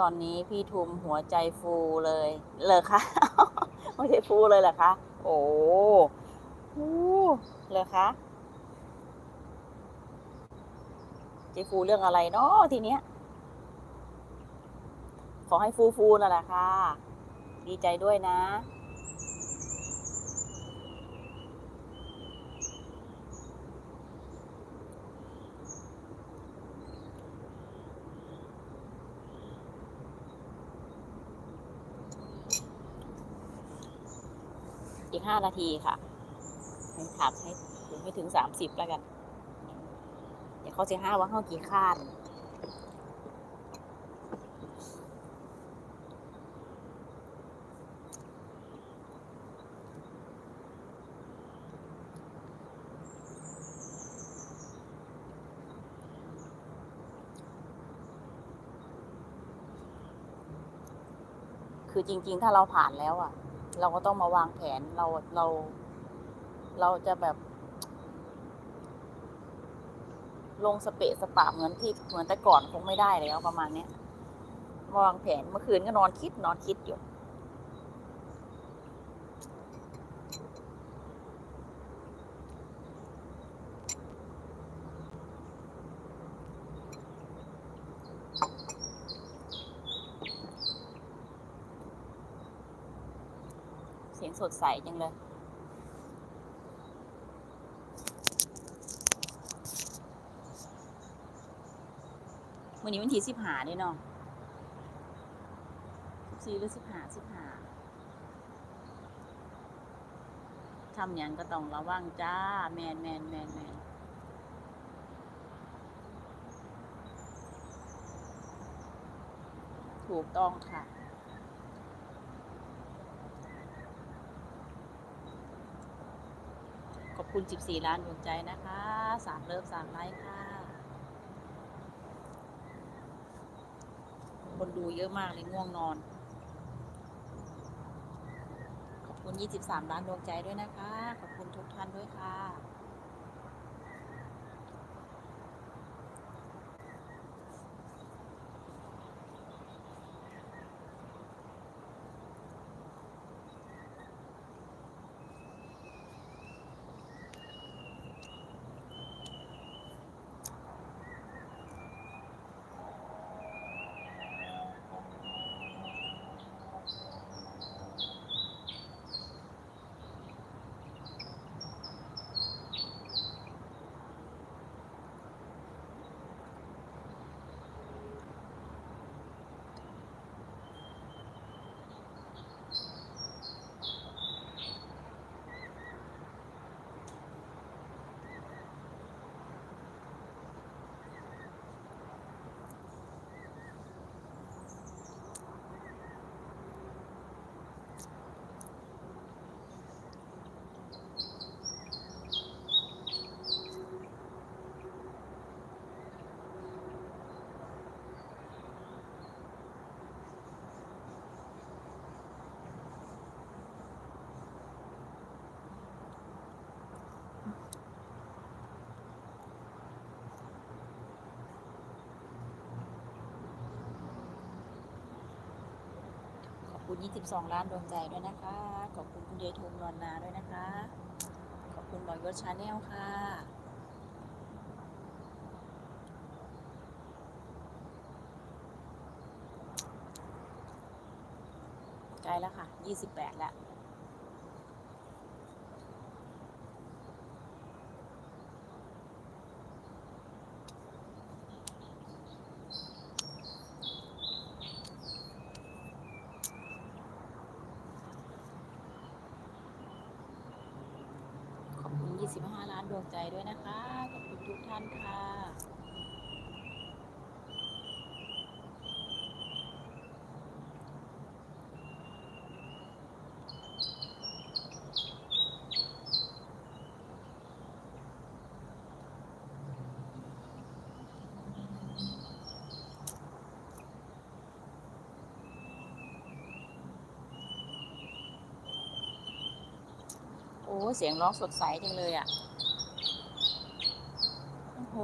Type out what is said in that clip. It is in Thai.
ตอนนี้พี่ทุมหัวใจฟูเลยเลยคะหัวใจฟูเลยเหรอคะ โอ้โหเลยคะใจฟูเรื่องอะไรเนาะทีเนี้ย ขอให้ฟูฟูนั่นแหละค่ะ ดีใจด้วยนะ อีกห้านาทีค่ะ ให้ถักให้ถึงไม่ถึงสามสิบแล้วกัน เดี๋ยวเขาจะห้าว่าเขากี่คาดคือจริง ๆ ถ้าเราผ่านแล้วอะ เราก็ต้องมาวางแผนเราเรา เราจะแบบ ลงสเปะสปะเหมือนที่เหมือนแต่ก่อนคงไม่ได้แล้วประมาณเนี้ยวางแผนเมื่อคืนก็นอนคิดนอนคิดอยู่ สียงสดใสจังเลย วันนี้วันที่สิบหาเนี่ยเนาะสิบสี่หรือสิบหาสิบหาทำอย่างก็ต้องระวังจ้า แมนแมนแมนแมนถูกต้องค่ะ ขอบ คุณ 14 ล้านดวงใจนะคะ สามเลิฟสามไลค์ค่ะ คนดูเยอะมากเลยง่วงนอน ขอบคุณ 23 ล้านดวงใจด้วยนะคะ ขอบคุณทุกท่านด้วยค่ะ คุณ 22 ล้านดวงใจด้วยนะคะ ขอบคุณคุณยายทุมรอนนาด้วยนะคะ ขอบคุณบอยยศชาแนลค่ะใกล้แล้วค่ะ 28 แล้ว 25 ล้านดวงใจด้วยนะคะ ขอบคุณทุกท่านค่ะ เสียงร้องสดใสจังเลยอะ โอ้โห